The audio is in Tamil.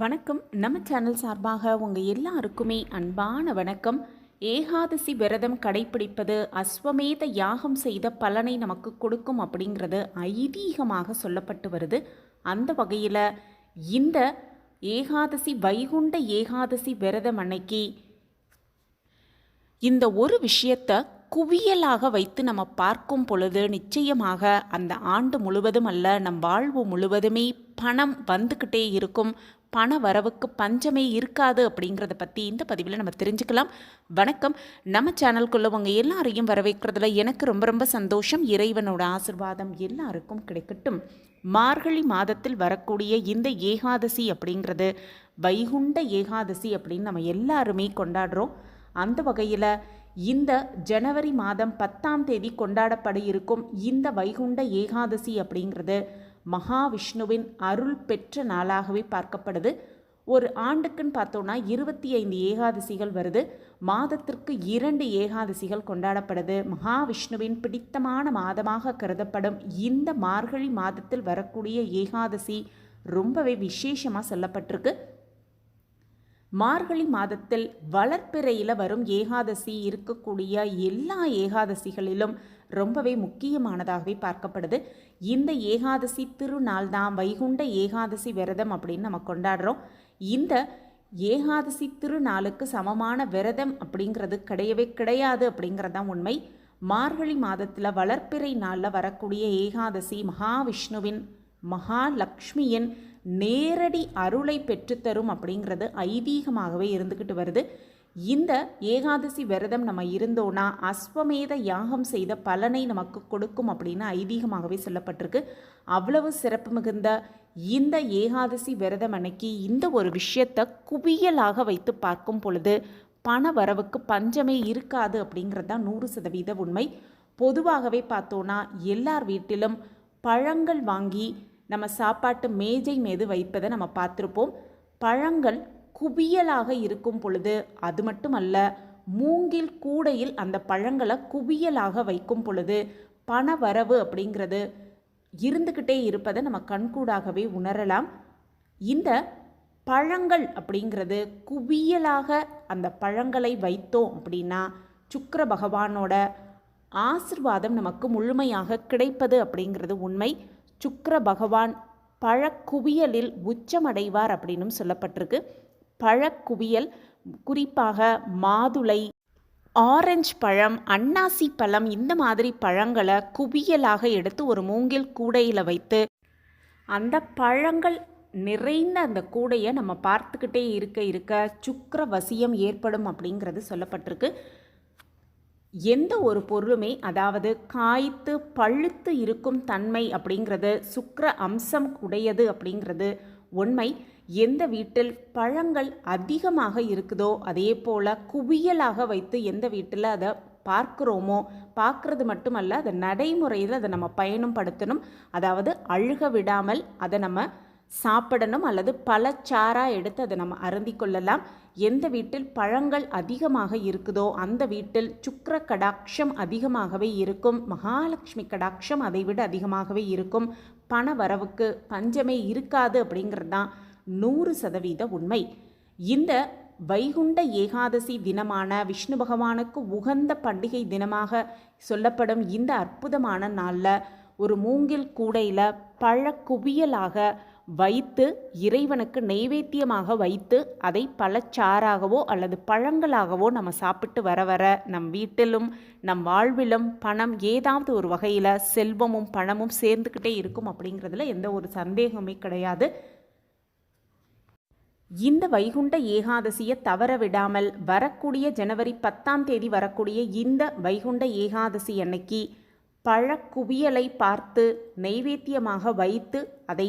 வணக்கம். நம்ம சேனல் சார்பாக உங்கள் எல்லாருக்குமே அன்பான வணக்கம். ஏகாதசி விரதம் கடைப்பிடிப்பது அஸ்வமேத யாகம் செய்த பலனை நமக்கு கொடுக்கும் அப்படிங்கிறது ஐதீகமாக சொல்லப்பட்டு வருது. அந்த வகையில் இந்த ஏகாதசி வைகுண்ட ஏகாதசி விரதம் அன்னைக்கு இந்த ஒரு விஷயத்தை குவியலாக வைத்து நம்ம பார்க்கும் பொழுது நிச்சயமாக அந்த ஆண்டு முழுவதும் அல்ல நம் வாழ்வு முழுவதுமே பணம் வந்துக்கிட்டே இருக்கும். பண வரவுக்கு பஞ்சமே இருக்காது அப்படிங்கிறத பற்றி இந்த பதிவில் நம்ம தெரிஞ்சுக்கலாம். வணக்கம். நம்ம சேனல்குள்ளே உங்கள் எல்லாரையும் வரவேற்கிறதுல எனக்கு ரொம்ப ரொம்ப சந்தோஷம். இறைவனோட ஆசிர்வாதம் எல்லாருக்கும் கிடைக்கட்டும். மார்கழி மாதத்தில் வரக்கூடிய இந்த ஏகாதசி அப்படிங்கிறது வைகுண்ட ஏகாதசி அப்படின்னு நம்ம எல்லாருமே கொண்டாடுறோம். அந்த வகையில் இந்த ஜனவரி மாதம் பத்தாம் தேதி கொண்டாடப்பட இருக்கும் இந்த வைகுண்ட ஏகாதசி அப்படிங்கிறது மகாவிஷ்ணுவின் அருள் பெற்ற நாளாகவே பார்க்கப்படுது. ஒரு ஆண்டுக்குன்னு பார்த்தோன்னா இருபத்தி ஐந்து ஏகாதசிகள் வருது. மாதத்திற்கு இரண்டு ஏகாதசிகள் கொண்டாடப்படுது. மகாவிஷ்ணுவின் பிடித்தமான மாதமாக கருதப்படும் இந்த மார்கழி மாதத்தில் வரக்கூடிய ஏகாதசி ரொம்பவே விசேஷமாக சொல்லப்பட்டிருக்கு. மார்கழி மாதத்தில் வளர்ப்பிறையில் வரும் ஏகாதசி இருக்கக்கூடிய எல்லா ஏகாதசிகளிலும் ரொம்பவே முக்கியமானதாகவே பார்க்கப்படுது. இந்த ஏகாதசி திருநாள் தான் வைகுண்ட ஏகாதசி விரதம் அப்படின்னு நம்ம கொண்டாடுறோம். இந்த ஏகாதசி திருநாளுக்கு சமமான விரதம் அப்படிங்கிறது கிடையவே கிடையாது அப்படிங்கிறது தான் உண்மை. மார்கழி மாதத்தில் வளர்ப்பிறை நாளில் வரக்கூடிய ஏகாதசி மகாவிஷ்ணுவின் மகாலக்ஷ்மியின் நேரடி அருளை பெற்றுத்தரும் அப்படிங்கிறது ஐதீகமாகவே இருந்துக்கிட்டு வருது. இந்த ஏகாதசி விரதம் நம்ம இருந்தோன்னா அஸ்வமேத யாகம் செய்த பலனை நமக்கு கொடுக்கும் அப்படின்னு ஐதீகமாகவே சொல்லப்பட்டிருக்கு. அவ்வளவு சிறப்பு மிகுந்த இந்த ஏகாதசி விரதம் அன்னைக்கு இந்த ஒரு விஷயத்தை குவியலாக வைத்து பார்க்கும் பொழுது பண வரவுக்கு பஞ்சமே இருக்காது அப்படிங்கிறது தான் நூறு சதவீத உண்மை. பொதுவாகவே பார்த்தோன்னா எல்லார் வீட்டிலும் பழங்கள் வாங்கி நம்ம சாப்பாட்டு மேஜை மீது வைப்பதை நம்ம பார்த்துருப்போம். பழங்கள் குவியலாக இருக்கும் பொழுது அது மட்டுமல்ல மூங்கில் கூடையில் அந்த பழங்களை குவியலாக வைக்கும் பொழுது பண வரவு அப்படிங்கிறது இருந்துக்கிட்டே இருப்பதை நம்ம கண்கூடாகவே உணரலாம். இந்த பழங்கள் அப்படிங்கிறது குவியலாக அந்த பழங்களை வைத்தோம் அப்படின்னா சுக்கர பகவானோட ஆசிர்வாதம் நமக்கு முழுமையாக கிடைப்பது அப்படிங்கிறது உண்மை. சுக்கர பகவான் பழக்குவியலில் உச்சமடைவார் அப்படின்னும் சொல்லப்பட்டிருக்கு. பழக்குவியல் குறிப்பாக மாதுளை ஆரஞ்சு பழம் அன்னாசி பழம் இந்த மாதிரி பழங்களை குவியலாக எடுத்து ஒரு மூங்கில் கூடையில் வைத்து அந்த பழங்கள் நிறைந்த அந்த கூடையை நம்ம பார்த்துக்கிட்டே இருக்க இருக்க சுக்கர வசியம் ஏற்படும் அப்படிங்கிறது சொல்லப்பட்டிருக்கு. எந்த ஒரு பொருளுமே அதாவது காய்த்து பழுத்து இருக்கும் தன்மை அப்படிங்கிறது சுக்கர அம்சம் உடையது அப்படிங்கிறது உண்மை. எந்த வீட்டில் பழங்கள் அதிகமாக இருக்குதோ அதே போல் குவியலாக வைத்து எந்த வீட்டில் அதை பார்க்குறோமோ பார்க்குறது மட்டுமல்ல அதை நடைமுறையில் அதை நம்ம பயணம் படுத்தணும் அதாவது அழுக விடாமல் அதை நம்ம சாப்பிடணும் அல்லது பழச்சாராக எடுத்து அதை நம்ம அருந்தி கொள்ளலாம். எந்த வீட்டில் பழங்கள் அதிகமாக இருக்குதோ அந்த வீட்டில் சுக்கர கடாட்சம் அதிகமாகவே இருக்கும் மகாலட்சுமி கடாட்சம் அதை விட அதிகமாகவே இருக்கும் பண வரவுக்கு பஞ்சமே இருக்காது அப்படிங்கிறது தான் நூறு சதவீத உண்மை. இந்த வைகுண்ட ஏகாதசி தினமான விஷ்ணு பகவானுக்கு உகந்த பண்டிகை தினமாக சொல்லப்படும் இந்த அற்புதமான நாளில் ஒரு மூங்கில் கூடையில் பழ குவியலாக வைத்து இறைவனுக்கு நெய்வேத்தியமாக வைத்து அதை பழச்சாறாகவோ அல்லது பழங்களாகவோ நம்ம சாப்பிட்டு வர வர நம் வீட்டிலும் நம் வாழ்விலும் பணம் ஏதாவது ஒரு வகையில் செல்வமும் பணமும் சேர்ந்துக்கிட்டே இருக்கும் அப்படிங்கிறதுல எந்த ஒரு சந்தேகமே கிடையாது. இந்த வைகுண்ட ஏகாதசியை தவற விடாமல் வரக்கூடிய ஜனவரி பத்தாம் தேதி வரக்கூடிய இந்த வைகுண்ட ஏகாதசி அன்னைக்கு பழக்குவியலை பார்த்து நெய்வேத்தியமாக வைத்து அதை